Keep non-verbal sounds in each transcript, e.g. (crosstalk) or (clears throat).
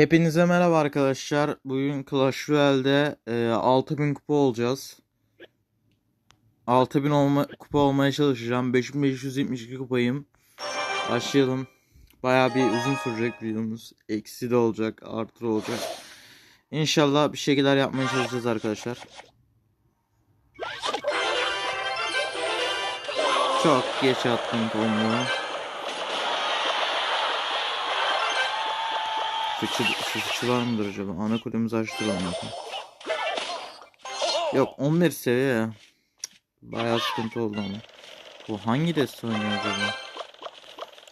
Hepinize merhaba arkadaşlar. Bugün Clash Royale'de e, 6000 kupa olacağız. 6000 olma, kupa olmaya çalışacağım. 5572 kupayım. Başlayalım. Bayağı bir uzun sürecek videomuz. Eksi de olacak, artı olacak. İnşallah bir şekiller yapmaya çalışacağız arkadaşlar. Çok geç attım konuyu. Mıdır acaba? Ana kulemizi açtıralım. Yok 11 seviye ya. Bayağı sıkıntı oldu ama. Bu hangi deste oynuyor acaba?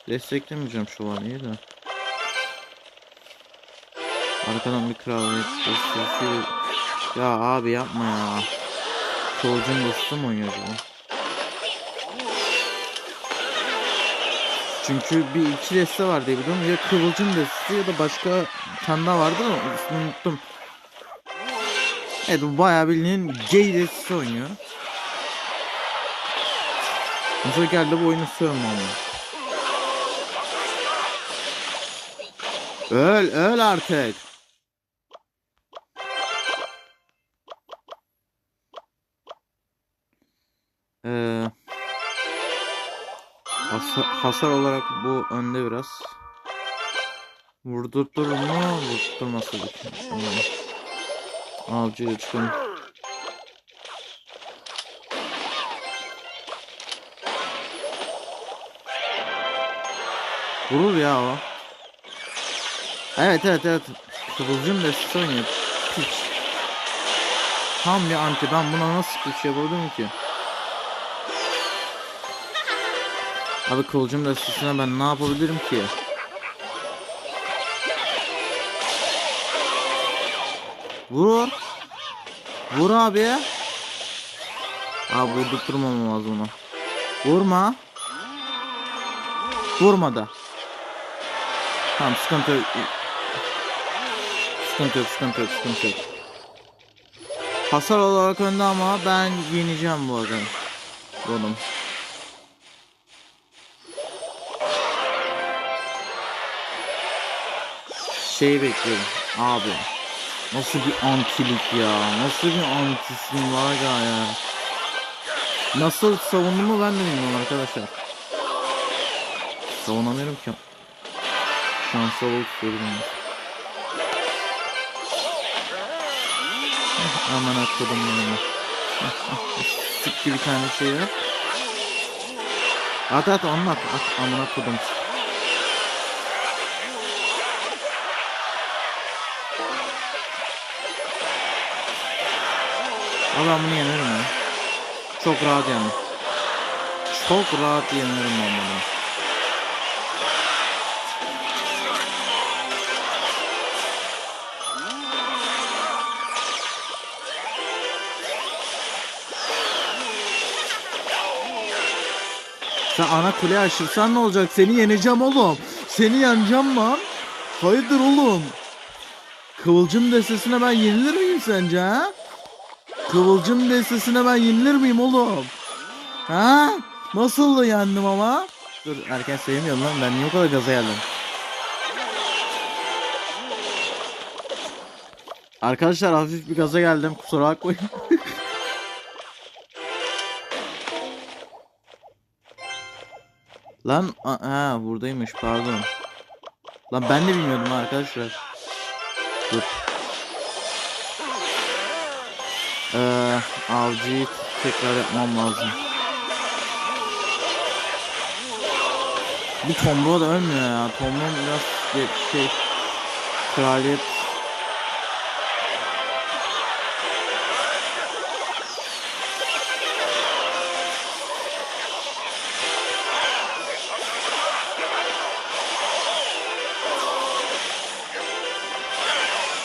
Desteklemeyeceğim şövalyeyi de. Arkadan bir kraliyet destesi. Ya abi yapma ya. Kılıcın destesi mi oynuyor acaba? Çünkü bir iki deste var diye biliyorum. Ya Kıvılcım destesi ya da başka tane daha vardı ama ismini unuttum. Evet bayağı bildiğin gay destesi oynuyor. Mesela geldi bu oyunu sövme ama. Öl öl artık. Hasar, olarak bu önde biraz. Vurdurtur mu? Vurdurması Tamam. Avcıya çıkalım. Vurur ya o. Evet evet evet. Kıvılcım destesi oynuyor. Piç. Tam bir anti. Ben buna nasıl bir şey yapabilirim ki? Abi kılıcım destesine ben ne yapabilirim ki? Vur. Vur abi. Abi vurdurtmam lazım ona. Vurma. Vurma da. Tamam sıkıntı yok. Sıkıntı yok, sıkıntı yok, sıkıntı yok. Hasar olarak önde ama ben yeneceğim bu adamı. Oğlum. Şeyi bekliyorum abi. Nasıl bir antilik ya? Nasıl bir antisin var ya? Nasıl savunduğumu ben de bilmiyorum arkadaşlar. Savunamıyorum ki. Şanslı olup tutuyorum Aman atladım bunu. Sık bir tane şey yap. At at anlat. At aman atladım. Ama ben bunu yenerim ya. Çok rahat yani. Çok rahat yenerim ben bunu. Sen ana kule aşırsan ne olacak? Seni yeneceğim oğlum. Seni yeneceğim lan. Hayırdır oğlum? Kıvılcım destesine ben yenilir miyim sence ha? Kıvılcım destesine ben yenilir miyim oğlum? Ha? Nasıl da yendim ama? Dur erken sevmiyorum lan ben niye o kadar gaza geldim? Arkadaşlar hafif bir gaza geldim kusura bakmayın. (laughs) Lan ha buradaymış pardon. Lan ben de bilmiyordum arkadaşlar. Dur. Ee, avcıyı tekrar yapmam lazım. Bir tomruğa da ölmüyor ya. Tomruğun biraz bir şey kraliyet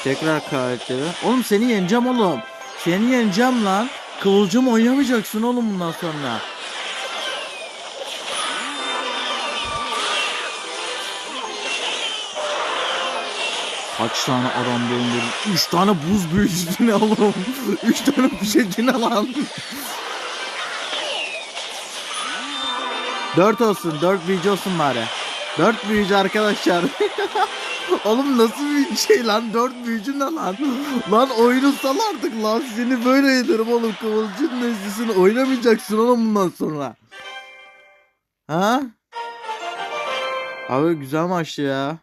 Tekrar karakteri. Oğlum seni yeneceğim oğlum. Seni yeneceğim lan. Kıvılcım oynamayacaksın oğlum bundan sonra. Kaç tane adam benim 3 tane buz büyücüsü ne oğlum? 3 tane büyücü ne lan? 4 olsun, 4 büyücü olsun bari. 4 büyücü arkadaşlar. (laughs) Oğlum nasıl bir şey lan? Dört büyücü ne lan? Lan oyunu sal artık lan. Seni böyle yederim oğlum. Kıvılcım neslisini oynamayacaksın oğlum bundan sonra. Ha? Abi güzel maçtı ya.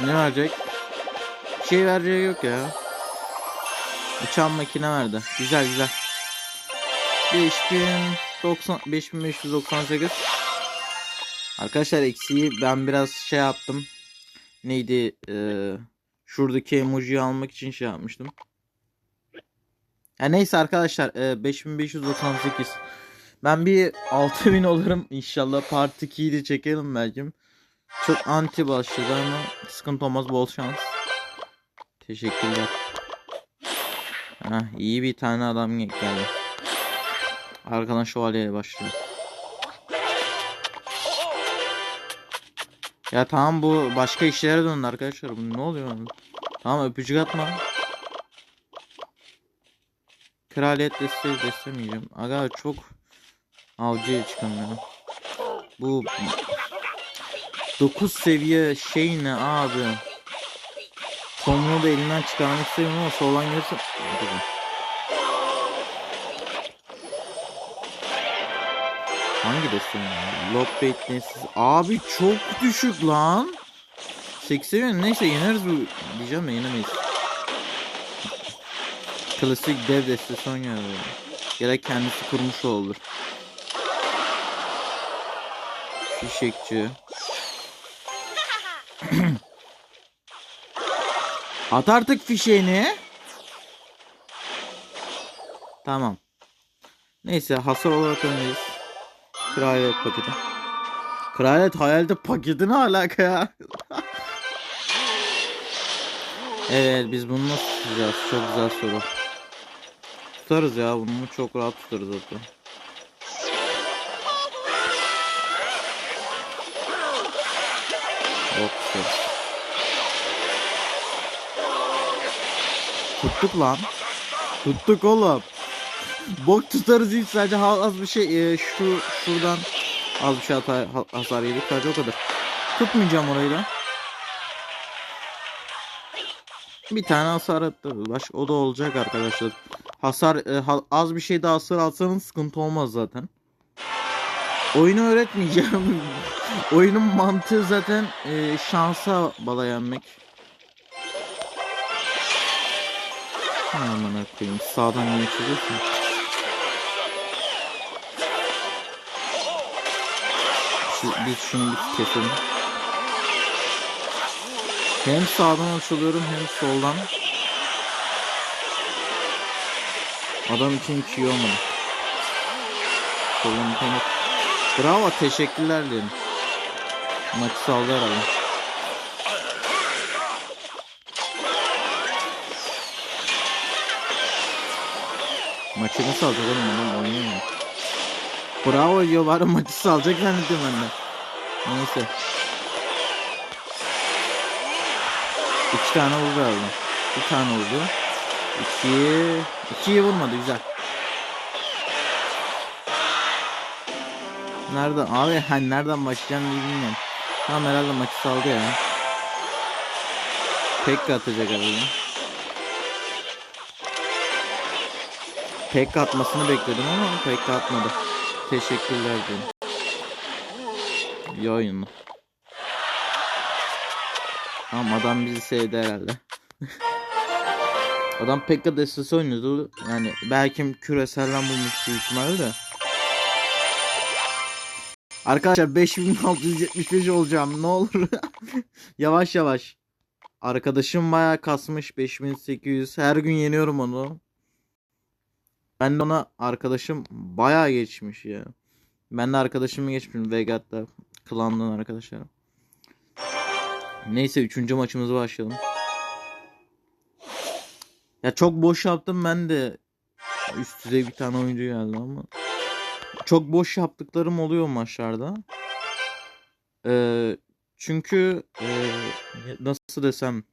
Ne verecek? Bir şey vereceği yok ya. Uçan makine verdi. Güzel güzel. 5090 5598 Arkadaşlar eksiği ben biraz şey yaptım. Neydi? Ee, şuradaki emojiyi almak için şey yapmıştım. Ya neyse arkadaşlar e, 5598 ben bir 6000 olurum inşallah part 2'yi de çekelim belki. Çok anti başladı ama sıkıntı olmaz bol şans. Teşekkürler. Heh, iyi bir tane adam geldi. Arkadan şövalyeyle başlıyor. Ya tamam bu başka işlere döndü arkadaşlar. Bu ne oluyor? Tamam öpücük atma. Kraliyet desteği destemeyeceğim. Aga çok avcıya çıkamıyorum. Bu 9 seviye şey ne abi? Tomruğu da elinden çıkarmak istiyorum ama soldan gelirse... Hangi desteği ya? Lockbait destesi. Abi çok düşük lan. 80 neyse yeneriz bu diyeceğim de yenemeyiz. Klasik dev destesi oynuyor. Ya da kendisi kurmuş olur. Fişekçi. (clears throat) At artık fişeğini. Tamam. Neyse hasar olarak öndeyiz. Kraliyet paketi. Kraliyet hayalde paketi ne alaka ya? evet biz bunu nasıl tutacağız? Çok güzel soru. Tutarız ya bunu çok rahat tutarız hatta. Tutarız. Tuttuk lan. Tuttuk oğlum. Bok tutarız değil sadece az bir şey e, şu şuradan az bir şey hata, ha- hasar yedik sadece o kadar. Tutmayacağım orayı da. Bir tane hasar attı. Baş o da olacak arkadaşlar. Hasar e, ha- az bir şey daha hasar alsanız sıkıntı olmaz zaten. Oyunu öğretmeyeceğim. (laughs) Oyunun mantığı zaten e, şansa bala yenmek. Aman koyayım sağdan niye çıkıyorsun? Şu, biz şunu bir keselim. Hem sağdan açılıyorum hem soldan. Adam için hiç iyi olmadı. Solun tane. Bravo teşekkürler diyelim. Maçı saldı herhalde. Maçı nasıl alacak oğlum adam. Bravo bari maçı salacak zannediyorum ben de. Neyse. İki tane vurdu herhalde. Bir tane vurdu. İki. İkiyi vurmadı güzel. Nereden? Abi ha, nereden başlayacağım diye bilmiyorum. Tamam herhalde maçı saldı ya. Pekka atacak herhalde. Pekka atmasını bekledim ama Pekka atmadı. Teşekkürler diyorum. İyi oyunlu. Tamam adam bizi sevdi herhalde. (laughs) adam Pekka destesi oynuyordu. Yani belki küreselden bulmuş büyük ihtimalle de. Arkadaşlar 5675 olacağım ne olur. (laughs) yavaş yavaş. Arkadaşım bayağı kasmış 5800. Her gün yeniyorum onu. Ben de ona arkadaşım bayağı geçmiş ya. Ben de arkadaşımı geçmişim Vegat'ta. Klan'dan arkadaşlarım. Neyse 3. maçımıza başlayalım. Ya çok boş yaptım ben de. Üst düzey bir tane oyuncu geldi ama. Çok boş yaptıklarım oluyor maçlarda. Ee, çünkü ee, nasıl desem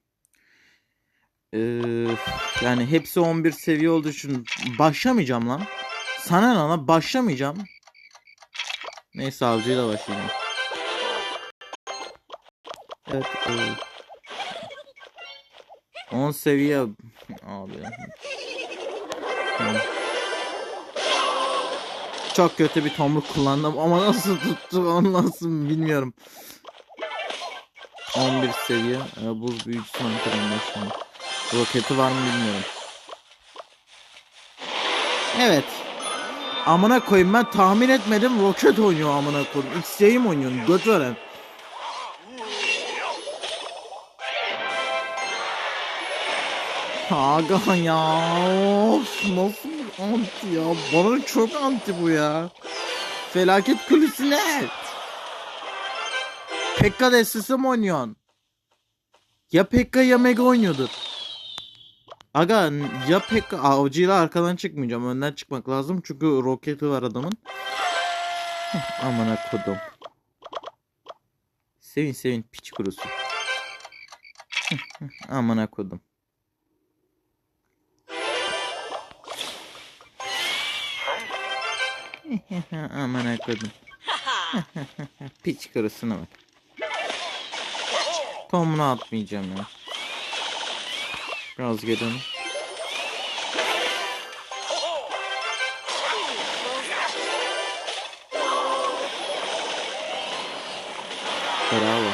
ee, yani hepsi 11 seviye olduğu için başlamayacağım lan. Sana ne lan başlamayacağım. Neyse avcıyla başlayacağım. Evet. evet. 10 seviye abi. Çok kötü bir tomruk kullandım ama nasıl tuttu onu nasıl bilmiyorum. 11 seviye e, buz büyücüsü antrenörü şu an. Roketi var mı bilmiyorum. Evet. Amına koyayım ben tahmin etmedim roket oynuyor amına koyayım. X'yim mi oynuyorsun göt veren. Aga ya of, nasıl anti ya bana çok anti bu ya. Felaket kulisi ne? Pekka destesi mi oynuyorsun? Ya Pekka ya Mega oynuyordur. Aga ya Pekka avcıyla arkadan çıkmayacağım önden çıkmak lazım çünkü roketi var adamın. Amına kodum. Sevin sevin piç kurusu. Amına kodum. Aman koydum. Piç karısına bak. Tomunu atmayacağım ya. Biraz gidelim. Bravo.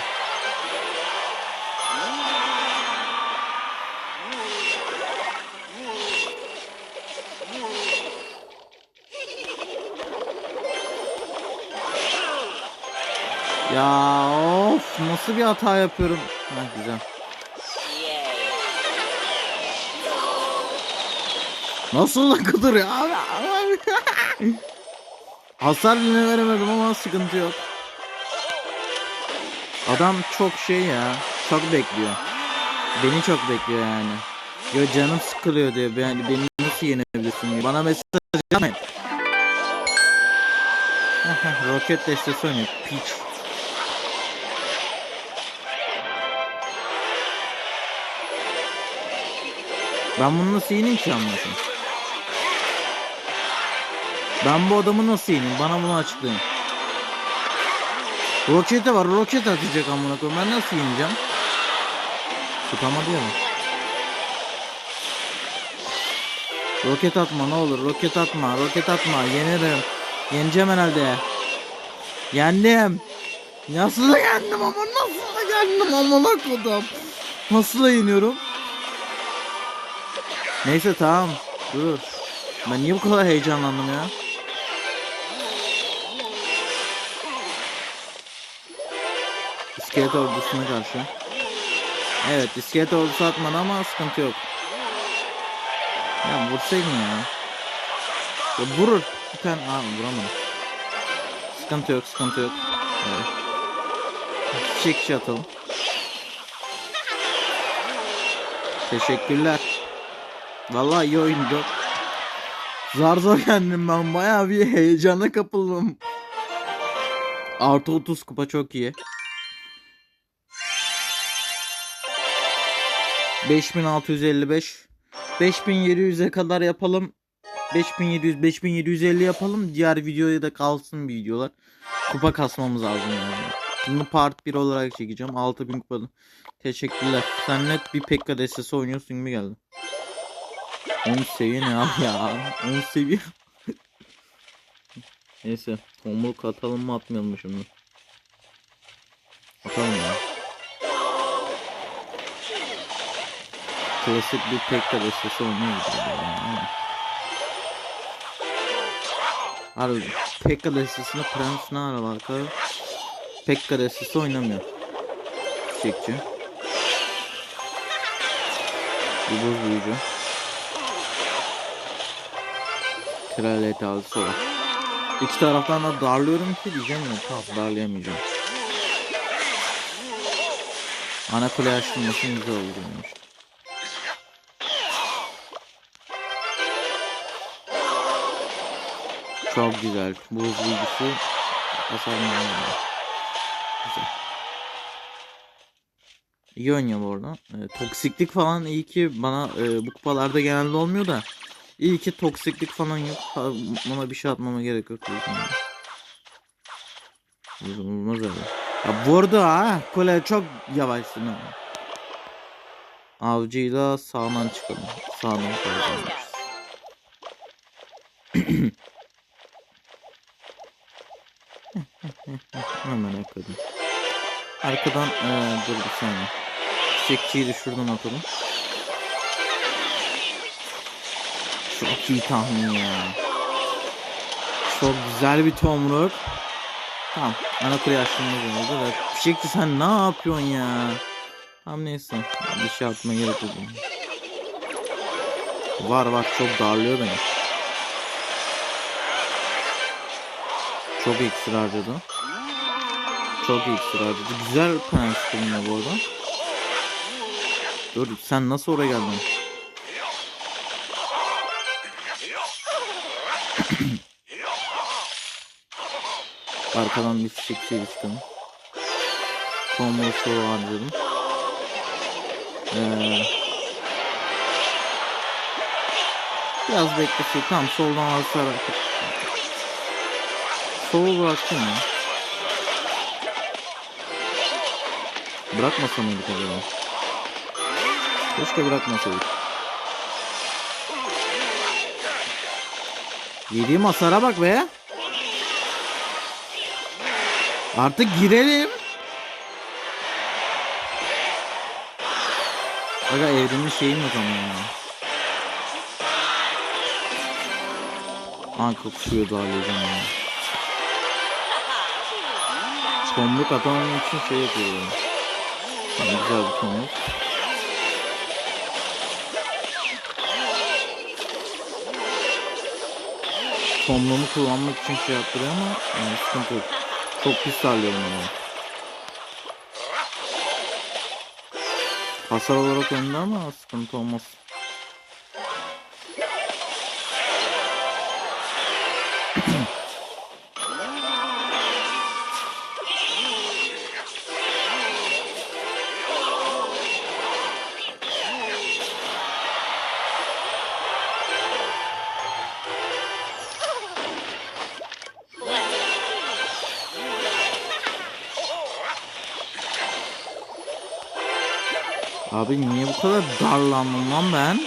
Ya of nasıl bir hata yapıyorum. Ha güzel. Nasıl da ya abi. Hasar bile veremedim ama sıkıntı yok. Adam çok şey ya. Çok bekliyor. Beni çok bekliyor yani. Yo canım sıkılıyor diyor. Yani beni nasıl yenebilirsin diyor. Bana mesaj yapmayın. Roket destesi oynuyor. Piç. Ben bunu nasıl yeneyim ki anlatayım. Ben bu adamı nasıl yeneyim? Bana bunu açıklayın. Roketi var. Roket atacak amına koyayım. Ben nasıl yeneceğim? Tutamadı ya. Roket atma ne olur. Roket atma. Roket atma. Yenerim. Yeneceğim herhalde. Yendim. Nasıl da yendim ama nasıl da yendim amına koydum. Nasıl da yeniyorum? Neyse tamam. Dur. Ben niye bu kadar heyecanlandım ya? İskelet ordusuna karşı. Evet iskelet ordusu atmadı ama sıkıntı yok. Ya vursaydın ya. ya vurur. Bir tane aa vuramadım. Sıkıntı yok sıkıntı yok. Evet. Çiçek kişi atalım. Teşekkürler. Vallahi iyi oyundu. Zar zor yendim ben bayağı bir heyecana kapıldım. Artı 30 kupa çok iyi. 5655 5700'e kadar yapalım. 5700 5750 yapalım. Diğer videoya da kalsın videolar. Kupa kasmamız lazım yani. Bunu part 1 olarak çekeceğim. 6000 kupada. Teşekkürler. Sen net bir Pekka destesi oynuyorsun gibi geldi. 10 seviye ne abi ya? 10 seviye. Neyse. Tomruk atalım mı atmayalım mı şimdi? Atalım ya. Klasik bir Pekka destesi oynuyor gibi yani. Abi Pekka destesinde Prens ne ara var abi? Pekka destesi oynamıyor. Çiçekçi. Bir buz büyücü. Kraliyet avcısı var. İki taraftan da darlıyorum ki diyeceğim ya tamam darlayamayacağım. Ana kule açılması güzel olur Çok güzel. Buz bilgisi hasar. Güzel. İyi oynuyor bu arada. E, toksiklik falan iyi ki bana e, bu kupalarda genelde olmuyor da. İyi ki toksiklik falan yok. Ha, Buna bir şey atmama gerek yok. Olmaz öyle. Ya vurdu ha. Kule çok yavaşsın ha. Avcıyla sağdan çıkalım. Sağdan çıkalım. (clears throat) Hemen arkadan. Arkadan eee dur bir saniye. Çiçekçiyi de şuradan atalım. Çok iyi tahmin ya. Çok güzel bir tomruk. Tamam. Ana kule açtığımız oldu. Evet. Çiçekçi sen ne yapıyorsun ya? Tamam neyse. Bir şey atmaya gerek yok. Var var çok darlıyor beni. Çok iksir harcadı. Çok iksir harcadı. Güzel prens bulunuyor bu arada. Dur sen nasıl oraya geldin? (coughs) Arkadan bir çiçekçiyle çıkalım. Tombola soru harcadım. Ee, biraz beklesek. Tamam soldan alsarak. Solu bıraktım ya. Bırakmasa mıydık acaba? Keşke bırakmasaydık. Yediğim hasara bak be. Artık girelim. Aga evrimli şeyim yok ama ya. Anka kuşuyor darlayacağım ya. Tomruk atamam için şey yapıyorum. Tamam, güzel bir tomruk. Tomruğumu kullanmak için şey yaptırıyor ama yani sıkıntı yok. Çok pis darlıyorum onu. Hasar olarak önde ama sıkıntı olmaz. Kadar darlandım lan ben?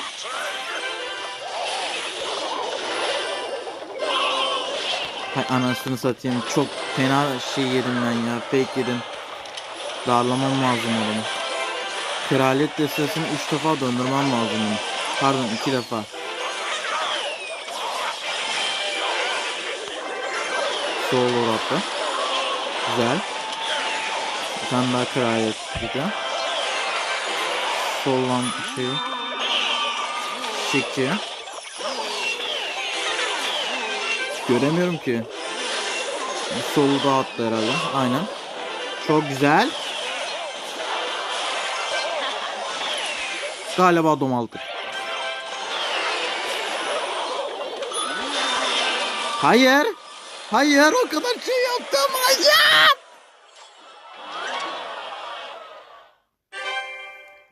Hay anasını satayım çok fena şey yedim ben ya fake yedim. Darlamam lazım adamı. Kraliyet destesini 3 defa döndürmem lazım. Pardon 2 defa. Sol uğrattı. Güzel. Bir tane daha kraliyet gideceğim. Soldan şey. Çiçekçi. Göremiyorum ki. Solu da attı herhalde. Aynen. Çok güzel. Galiba dom aldık. Hayır. Hayır o kadar şey yaptım. Hayır.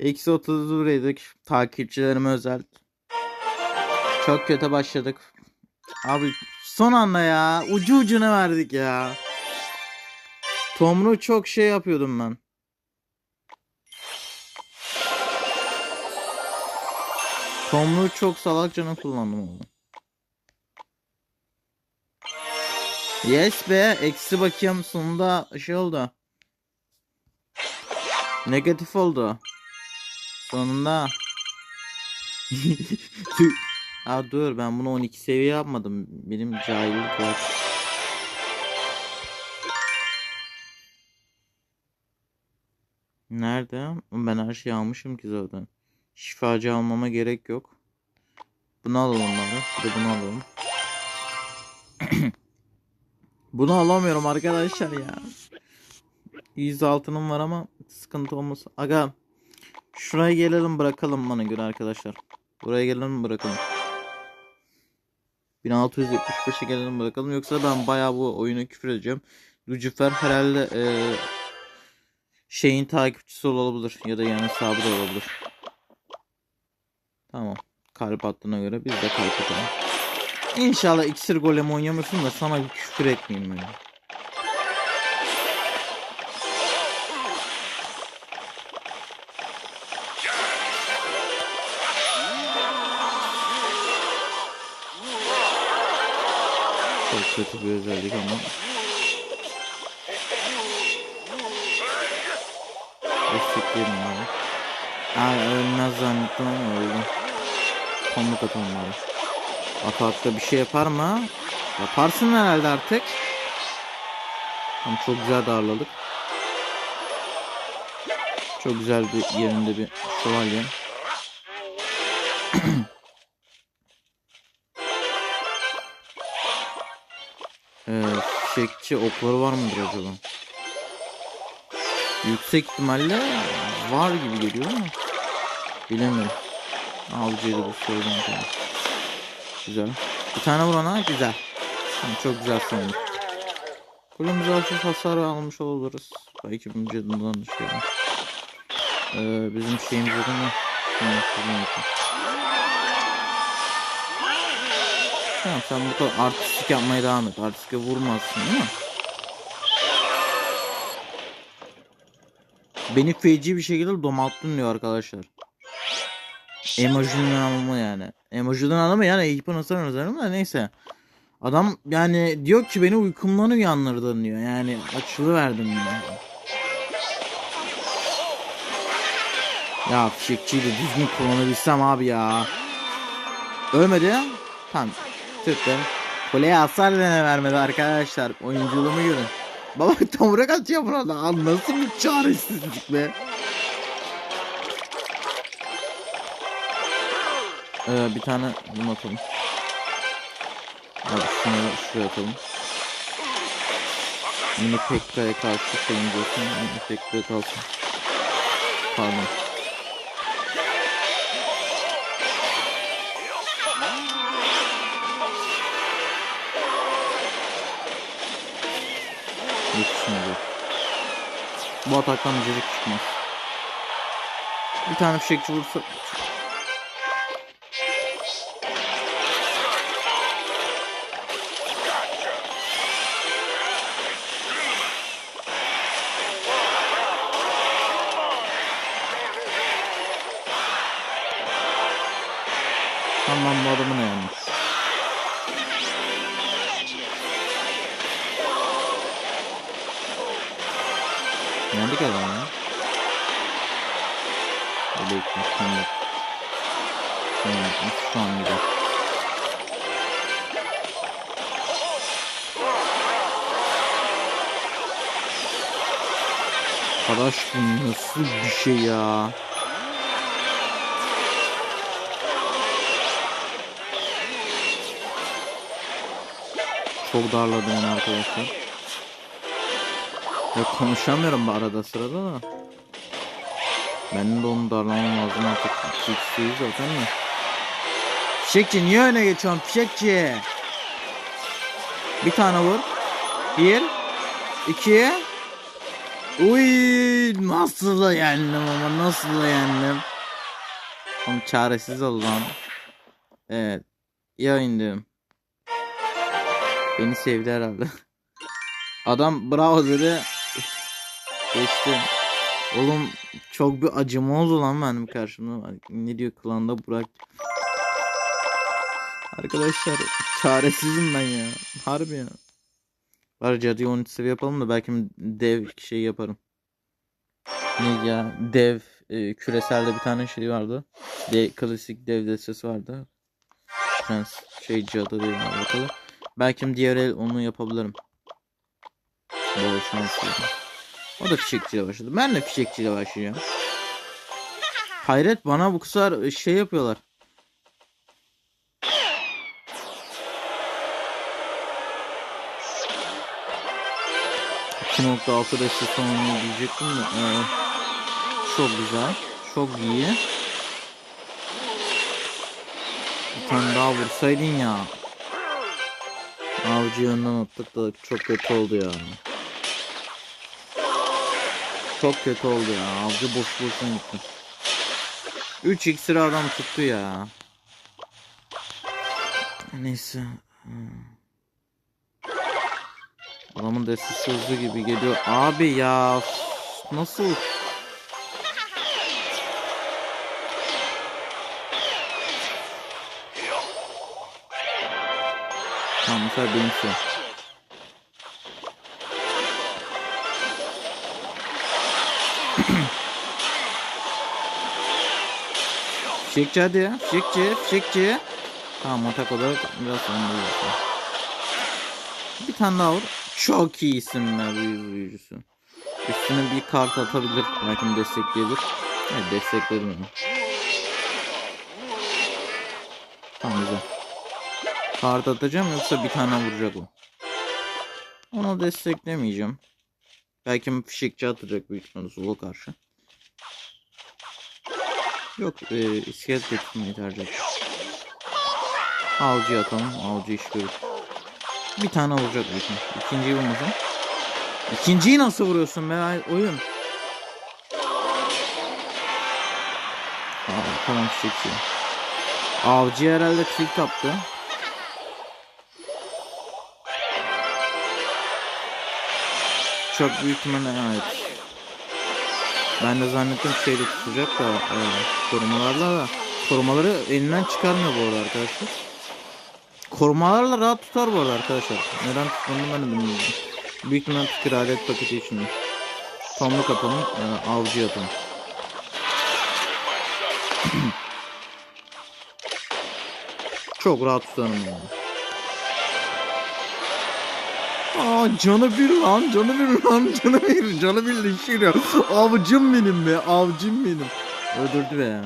Eksi 31'ydik. Takipçilerime özel. Çok kötü başladık. Abi son anda ya. Ucu ucuna verdik ya. Tomru çok şey yapıyordum ben. Tomru çok salakçana kullandım onu. Yes be. Eksi bakayım sonunda şey oldu. Negatif oldu. Sonunda. (laughs) ha dur ben bunu 12 seviye yapmadım. Benim cahillik var. Nerede? Ben her şeyi almışım ki zaten. Şifacı almama gerek yok. Bunu alalım bari. Bir de bunu alalım. (clears throat) bunu alamıyorum arkadaşlar ya. 100 altınım var ama sıkıntı olmaz. Aga Şuraya gelelim bırakalım bana göre arkadaşlar. Buraya gelelim bırakalım. 1675'e gelelim bırakalım. Yoksa ben bayağı bu oyunu küfür edeceğim. Lucifer herhalde e, şeyin takipçisi olabilir. Ya da yani sahibi de olabilir. Tamam. Kalp attığına göre biz de kalp atalım. İnşallah iksir golem oynamıyorsun da sana bir küfür etmeyeyim böyle. Çok kötü bir özellik ama. Destekleyelim abi. Aa ölmez zannettim ama öldü. Komut atalım abi. Atakta bir şey yapar mı? Yaparsın herhalde artık. Tamam çok güzel darladık. Çok güzel bir yerinde bir şövalye. Fişekçi okları var mıdır acaba? Yüksek ihtimalle var gibi geliyor ama bilemiyorum. Avcıydı bu söylediğim kadar. Güzel. Bir tane vurana güzel. Tamam, çok güzel sandım. Kulemize hafif hasar almış oluruz. Belki bunun cadından düşüyorum. Ee, bizim şeyimiz yok ama. Tamam, sen bu kadar artistik yapmaya devam et. Artistik vurmazsın değil mi? Beni feci bir şekilde domalttın diyor arkadaşlar. Emojinin anlamı yani. Emojinin anlamı yani hasarın üzerine de neyse. Adam yani diyor ki beni uykumdan uyandırdın diyor. Yani açılı verdim diyor. Ya fişekçiyi de düzgün kullanabilsem abi ya. Ölmedi. Tamam. Türkler. Kuleye hasar vermedi arkadaşlar. Oyunculuğumu görün. Baba tomruk atıyor burada. Abi nasıl bir çaresizlik be. Ee, bir tane bunu atalım. Abi şunu şuraya atalım. Mini Pekka'ya karşı şeyimiz olsun. Mini Pekka'ya kalsın. Pardon. Yetişmedi. Bu ataktan cacık çıkmaz. Bir tane fişekçi vursa... Tamam bu adamı ne yanlış? Yendik adam ya. Böyle ekmek tamam. Tamam an gider. Arkadaş bu nasıl bir şey ya? Çok darladım onu arkadaşlar. Ya konuşamıyorum arada sırada da. Benim de onu darlamam lazım artık. Fix'iyiz zaten mi? Fişekçi niye öne geçiyorsun fişekçi? Bir tane vur. Bir. iki. Uy nasıl da yendim ama nasıl da yendim. Oğlum çaresiz ol lan. Evet. Ya indim. Beni sevdi herhalde. (laughs) Adam bravo dedi. Geçti. Oğlum çok bir acıma oldu lan benim karşımda. Ne diyor klanda Burak. Arkadaşlar çaresizim ben ya. Harbi ya. Var cadıya 13 seviye yapalım da belki dev şey yaparım. Ne ya dev e, küreselde bir tane şey vardı. De, klasik dev destesi vardı. Prens şey cadı diye bakalım. Belki diğer el onu yapabilirim. Bol şans dilerim. O da fişekçiyle başladı. Ben de fişekçiyle başlayacağım. Hayret bana bu kadar şey yapıyorlar. altı deste sonunu diyecektim de. Ee, çok güzel. Çok iyi. Bir tane daha vursaydın ya. Avcı yönden attık da çok kötü oldu ya. Çok kötü oldu ya. Avcı boş boşuna gitti. 3 iksir adam tuttu ya. Neyse. Hmm. Adamın destesi hızlı gibi geliyor. Abi ya. Nasıl? Tamam mesela benim şey. Fişekçi hadi ya. Fişekçi, fişekçi. Tamam atak olarak biraz sonra vurursun. Bir tane daha vur. Çok be büyü büyücüsü. Üstüne bir kart atabilir. Belki de destekleyebilir. Evet destekledim onu. Tamam güzel. Kart atacağım yoksa bir tane vuracak o. Onu desteklemeyeceğim. Belki fişekçi atacak büyük ihtimalle Zul'a karşı. Yok e, iskelet getirmeyi tercih ettim. Avcı atalım. Avcı iş görür. Bir tane vuracak ihtimalle. İkinciyi vurmasın. İkinciyi nasıl vuruyorsun be oyun? Aa, tamam fişekçi. Avcı herhalde tilt attı. Çok büyük ihtimalle evet. Ben de zannettim şeyde tutacak da e, korumalarla da korumaları elinden çıkarmıyor bu arada arkadaşlar. Korumalarla rahat tutar bu arada arkadaşlar. Neden tuttuğunu ben de bilmiyorum. Büyük ihtimalle fikir alet paketi içinde. Tomruk atalım, e, avcı yapalım. (clears throat) Çok rahat tutarım yani. Aa canı bir lan canı bir lan canı bir canı bir leşiyor. Avcım benim be avcım benim. Öldürdü be ya.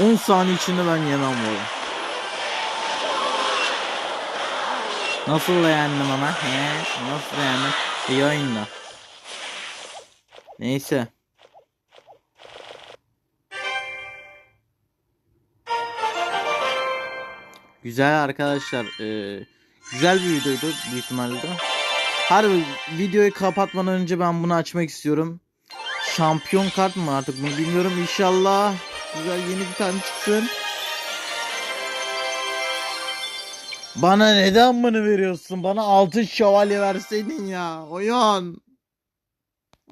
On saniye içinde ben yemem bu. Nasıl beğendim ama? He? Nasıl beğendim? İyi oyunda. Neyse. Güzel arkadaşlar. eee, güzel bir videoydu büyük ihtimalle. Harbi videoyu kapatmadan önce ben bunu açmak istiyorum. Şampiyon kart mı artık bunu bilmiyorum. İnşallah güzel yeni bir tane çıksın. Bana neden bunu veriyorsun? Bana altın şövalye verseydin ya. Oyun.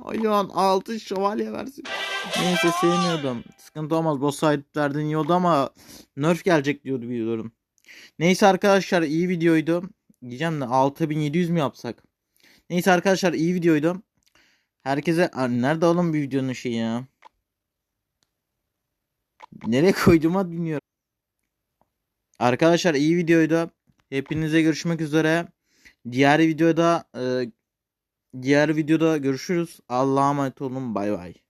Oyun altın şövalye versin. Neyse sevmiyordum. Sıkıntı olmaz. Boss fight'lerden yiyordu ama nerf gelecek diyordu biliyorum. Neyse arkadaşlar iyi videoydu. Diyeceğim de 6700 mi yapsak? Neyse arkadaşlar iyi videoydu. Herkese nerede oğlum bir videonun şeyi ya? Nereye koyduğumu bilmiyorum. Arkadaşlar iyi videoydu. Hepinize görüşmek üzere. Diğer videoda e, diğer videoda görüşürüz. Allah'a emanet olun. Bay bay.